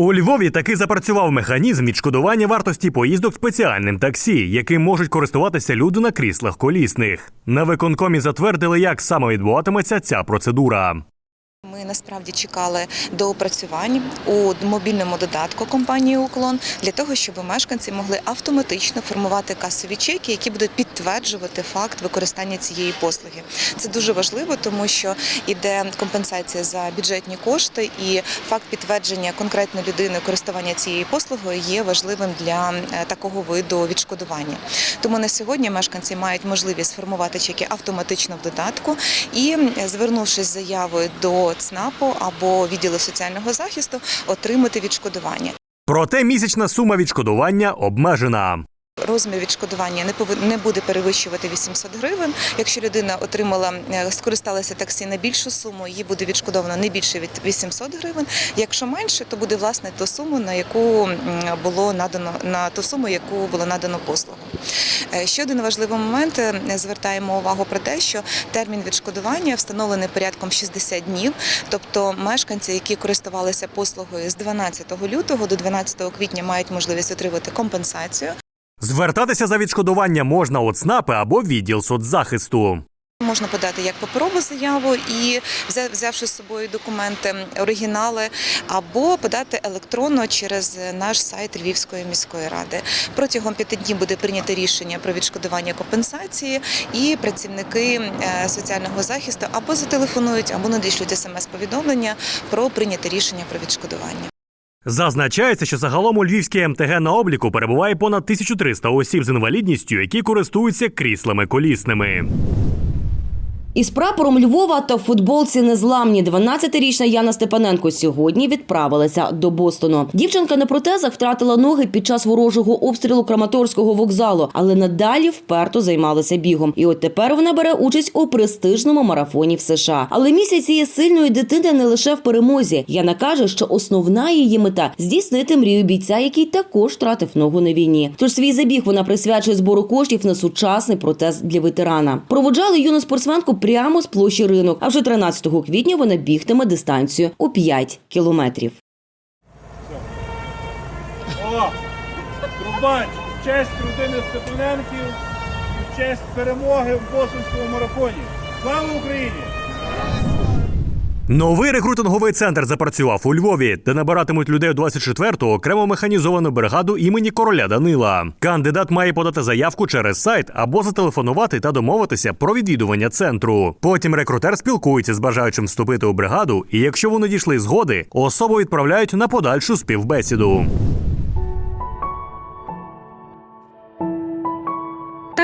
У Львові таки запрацював механізм відшкодування вартості поїздок спеціальним таксі, яким можуть користуватися люди на кріслах колісних. На виконкомі затвердили, як саме відбуватиметься ця процедура. Ми насправді чекали доопрацювань у мобільному додатку компанії Уклон для того, щоб мешканці могли автоматично формувати касові чеки, які будуть підтверджувати факт використання цієї послуги. Це дуже важливо, тому що іде компенсація за бюджетні кошти, і факт підтвердження конкретної людини користування цією послугою є важливим для е, такого виду відшкодування. Тому на сьогодні мешканці мають можливість формувати чеки автоматично в додатку і, е, звернувшись з заявою до ЦНАПу або відділу соціального захисту, отримати відшкодування. Проте місячна сума відшкодування обмежена. Розмір відшкодування не повин- не буде перевищувати 800 гривень. Якщо людина отримала е, скористалася таксі на більшу суму, їй буде відшкодовано не більше від 800 гривень. Якщо менше, то буде власне ту суму, на яку було надано на ту суму, яку було надано послугу. Е, Ще один важливий момент е, звертаємо увагу про те, що термін відшкодування встановлений порядком 60 днів. Тобто мешканці, які користувалися послугою з 12 лютого до 12 квітня, мають можливість отримати компенсацію. Звертатися за відшкодування можна у ЦНАПи або відділ соцзахисту. Можна подати як паперову заяву і взявши з собою документи, оригінали, або подати електронно через наш сайт Львівської міської ради. Протягом п'яти днів буде прийнято рішення про відшкодування компенсації, і працівники е, соціального захисту або зателефонують, або надішлють смс-повідомлення про прийняте рішення про відшкодування. Зазначається, що загалом у Львівській МТГ на обліку перебуває понад 1300 осіб з інвалідністю, які користуються кріслами колісними. Із прапором Львова та футболці незламні 12-річна Яна Степаненко сьогодні відправилася до Бостону. Дівчинка на протезах втратила ноги під час ворожого обстрілу Краматорського вокзалу, але надалі вперто займалася бігом. І от тепер вона бере участь у престижному марафоні в США. Але місяць цієї сильної дитини не лише в перемозі. Яна каже, що основна її мета здійснити мрію бійця, який також втратив ногу на війні. Тож свій забіг вона присвячує збору коштів на сучасний протез для ветерана. Проводжали юну спортсменку прямо з площі ринок. А вже 13 квітня вона бігтиме дистанцію у 5 кілометрів. О! Трубач! В честь родини Степаненків, в честь перемоги в Босинському марафоні. Слава Україні! Новий рекрутинговий центр запрацював у Львові, де набиратимуть людей у 24-ту окремо механізовану бригаду імені короля Данила. Кандидат має подати заявку через сайт або зателефонувати та домовитися про відвідування центру. Потім рекрутер спілкується з бажаючим вступити у бригаду, і якщо вони дійшли згоди, особу відправляють на подальшу співбесіду.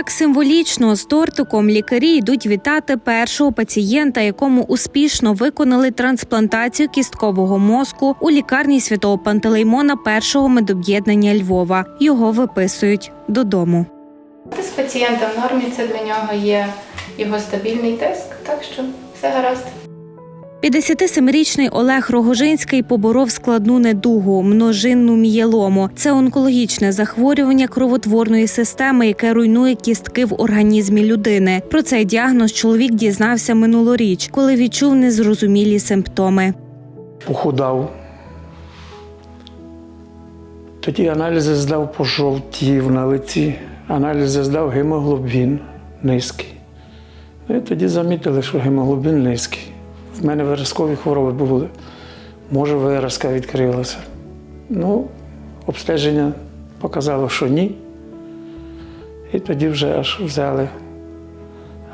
Так символічно з тортиком лікарі йдуть вітати першого пацієнта, якому успішно виконали трансплантацію кісткового мозку у лікарні святого Пантелеймона першого медоб'єднання Львова. Його виписують додому. З пацієнта в нормі це для нього є його стабільний тиск, так що все гаразд. 57-річний Олег Рогожинський поборов складну недугу множинну мієлому. Це онкологічне захворювання кровотворної системи, яке руйнує кістки в організмі людини. Про цей діагноз чоловік дізнався минулоріч, коли відчув незрозумілі симптоми. похудав. Тоді аналізи здав пожовтів на лиці, аналізи здав гемоглобін низький. Ну і тоді замітили, що гемоглобін низький. В мене виразкові хвороби були. Може, виразка відкрилася. Ну, обстеження показало, що ні. І тоді вже аж взяли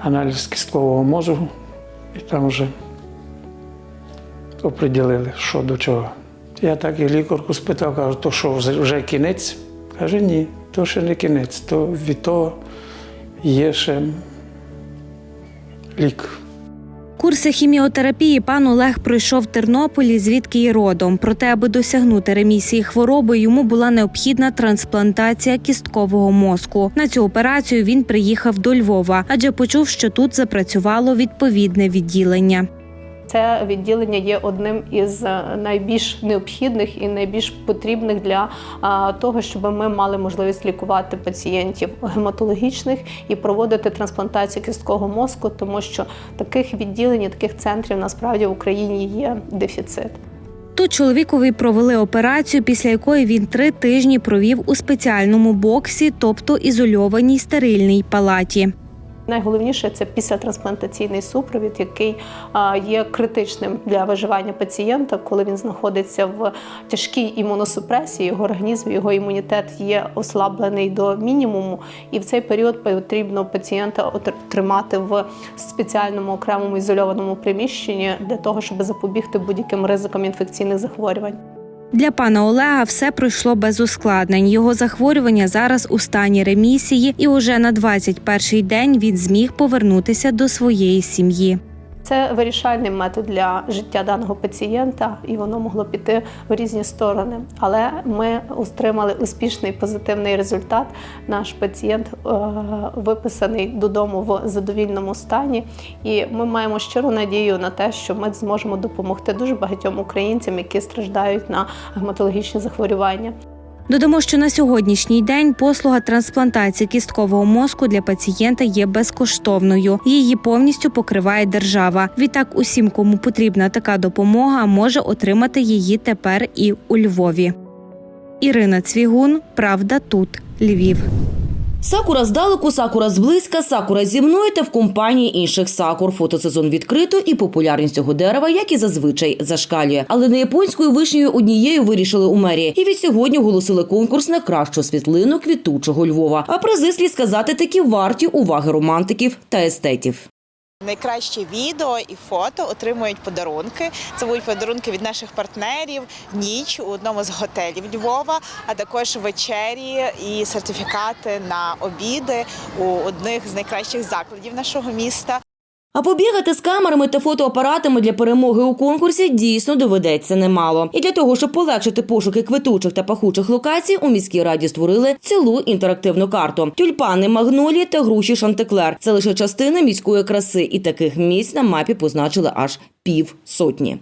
аналіз кісткового мозку, і там вже оприділили, що до чого. Я так і лікарку спитав, кажу, то що вже- кінець? Каже, ні, то ще не кінець, то від того є ще лік. Курси хіміотерапії пан Олег пройшов в Тернополі, звідки й родом. Проте, аби досягнути ремісії хвороби, йому була необхідна трансплантація кісткового мозку. На цю операцію він приїхав до Львова, адже почув, що тут запрацювало відповідне відділення. Це відділення є одним із е, найбільш необхідних і найбільш потрібних для того, щоб ми мали можливість лікувати пацієнтів гематологічних і проводити трансплантацію кісткового мозку, тому що таких відділень, і таких центрів насправді в Україні є дефіцит. Тут чоловікові провели операцію, після якої він три тижні провів у спеціальному боксі, тобто ізольованій стерильній палаті. Найголовніше це післятрансплантаційний супровід, який є критичним для виживання пацієнта, коли він знаходиться в тяжкій імуносупресії, його організм, його імунітет є ослаблений до мінімуму, і в цей період потрібно пацієнта тримати в спеціальному окремому ізольованому приміщенні для того, щоб запобігти будь-яким ризикам інфекційних захворювань. Для пана Олега все пройшло без ускладнень. Його захворювання зараз у стані ремісії, і уже на 21-й день він зміг повернутися до своєї сім'ї. Це вирішальний метод для життя даного пацієнта, і воно могло піти в різні сторони. Але ми отримали успішний позитивний результат. Наш пацієнт е, виписаний додому в задовільному стані, і ми маємо щиру надію на те, що ми зможемо допомогти дуже багатьом українцям, які страждають на гематологічні захворювання. Додамо, що на сьогоднішній день послуга трансплантації кісткового мозку для пацієнта є безкоштовною. Її повністю покриває держава. Відтак, усім, кому потрібна така допомога, може отримати її тепер і у Львові. Ірина Цвігун, Правда, тут Львів. Сакура здалеку, сакура зблизька, сакура зі мною та в компанії інших сакур. Фотосезон відкрито і популярність цього дерева, як і зазвичай, зашкалює. Але не японською вишнею однією вирішили у мерії. І від сьогодні оголосили конкурс на кращу світлину квітучого Львова. А призи слід сказати такі варті уваги романтиків та естетів. Найкраще відео і фото отримують подарунки. Це будуть подарунки від наших партнерів, ніч у одному з готелів Львова, а також вечері і сертифікати на обіди у одних з найкращих закладів нашого міста. А побігати з камерами та фотоапаратами для перемоги у конкурсі дійсно доведеться немало. І для того, щоб полегшити пошуки квитучих та пахучих локацій, у міській раді створили цілу інтерактивну карту: тюльпани, магнолії та груші Шантеклер. Це лише частина міської краси, і таких місць на мапі позначили аж пів сотні.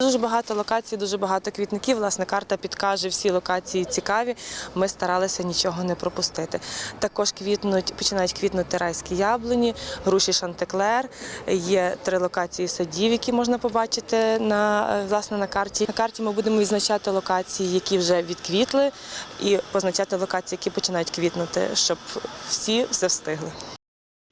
Дуже багато локацій, дуже багато квітників. Власне, карта підкаже всі локації цікаві. Ми старалися нічого не пропустити. Також квітнуть, починають квітнути райські яблуні, груші Шантеклер. Є три локації садів, які можна побачити на е, власне на карті. На карті ми будемо відзначати локації, які вже відквітли, і позначати локації, які починають квітнути, щоб всі все встигли.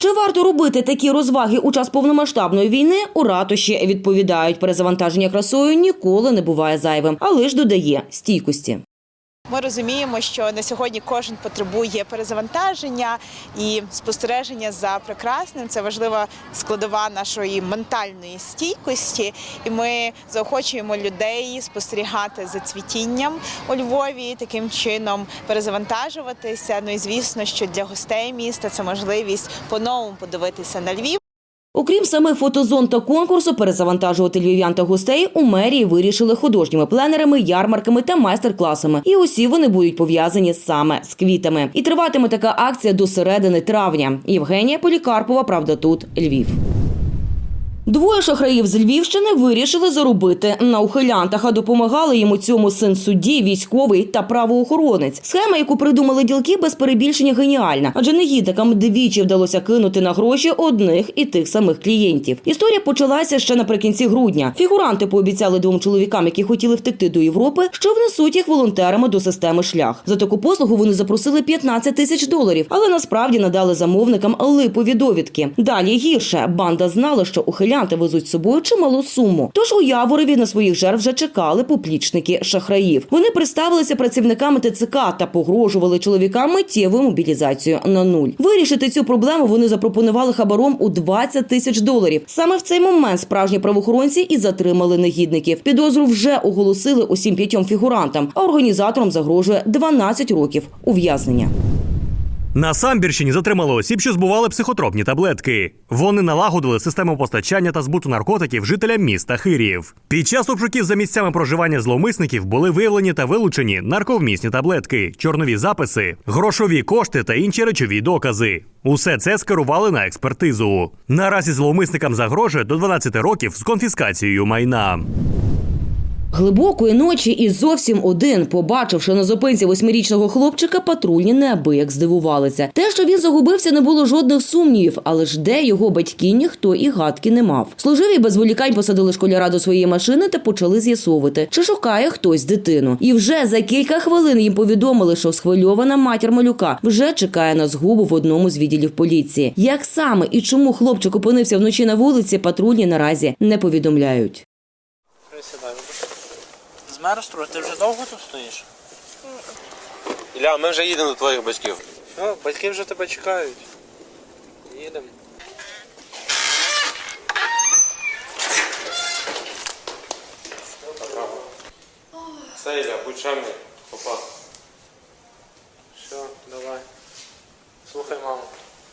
Чи варто робити такі розваги у час повномасштабної війни? У ратуші відповідають, перезавантаження красою ніколи не буває зайвим, але ж додає стійкості. Ми розуміємо, що на сьогодні кожен потребує перезавантаження і спостереження за прекрасним. Це важлива складова нашої ментальної стійкості. І ми заохочуємо людей спостерігати за цвітінням у Львові, таким чином перезавантажуватися. Ну і звісно, що для гостей міста це можливість по-новому подивитися на Львів. Окрім самих фотозон та конкурсу, перезавантажувати львів'ян та гостей у мерії вирішили художніми пленерами, ярмарками та майстер-класами. І усі вони будуть пов'язані саме з квітами. І триватиме така акція до середини травня. Євгенія Полікарпова, правда, тут Львів. Двоє шахраїв з Львівщини вирішили заробити на ухилянтах, а допомагали їм у цьому син судді, військовий та правоохоронець. Схема, яку придумали ділки, без перебільшення геніальна, адже негідникам двічі вдалося кинути на гроші одних і тих самих клієнтів. Історія почалася ще наприкінці грудня. Фігуранти пообіцяли двом чоловікам, які хотіли втекти до Європи, що внесуть їх волонтерами до системи шлях. За таку послугу вони запросили 15 тисяч доларів, але насправді надали замовникам липові довідки. Далі гірше банда знала, що ухилянти везуть з собою чималу суму. Тож у Яворові на своїх жертв вже чекали поплічники шахраїв. Вони представилися працівниками ТЦК та погрожували чоловікам миттєвою мобілізацією на нуль. Вирішити цю проблему вони запропонували хабаром у 20 тисяч доларів. Саме в цей момент справжні правоохоронці і затримали негідників. Підозру вже оголосили усім п'ятьом фігурантам, а організаторам загрожує 12 років ув'язнення. На Самбірщині затримали осіб, що збували психотропні таблетки. Вони налагодили систему постачання та збуту наркотиків жителям міста Хирів. Під час обшуків за місцями проживання зловмисників були виявлені та вилучені нарковмісні таблетки, чорнові записи, грошові кошти та інші речові докази. Усе це скерували на експертизу. Наразі зловмисникам загрожує до 12 років з конфіскацією майна. Глибокої ночі і зовсім один, побачивши на зупинці восьмирічного хлопчика, патрульні неабияк здивувалися. Те, що він загубився, не було жодних сумнівів, але ж де його батьки ніхто і гадки не мав. Служиві без волікань посадили школяра до своєї машини та почали з'ясовувати, чи шукає хтось дитину. І вже за кілька хвилин їм повідомили, що схвильована матір малюка вже чекає на згубу в одному з відділів поліції. Як саме і чому хлопчик опинився вночі на вулиці, патрульні наразі не повідомляють. Присідай. Ти вже довго тут стоїш? Ілля, ми вже їдемо до твоїх батьків. Все, батьки вже тебе чекають. Їдемо. Все, Ілля, будь чемний. Опа. Все, давай. Слухай, маму.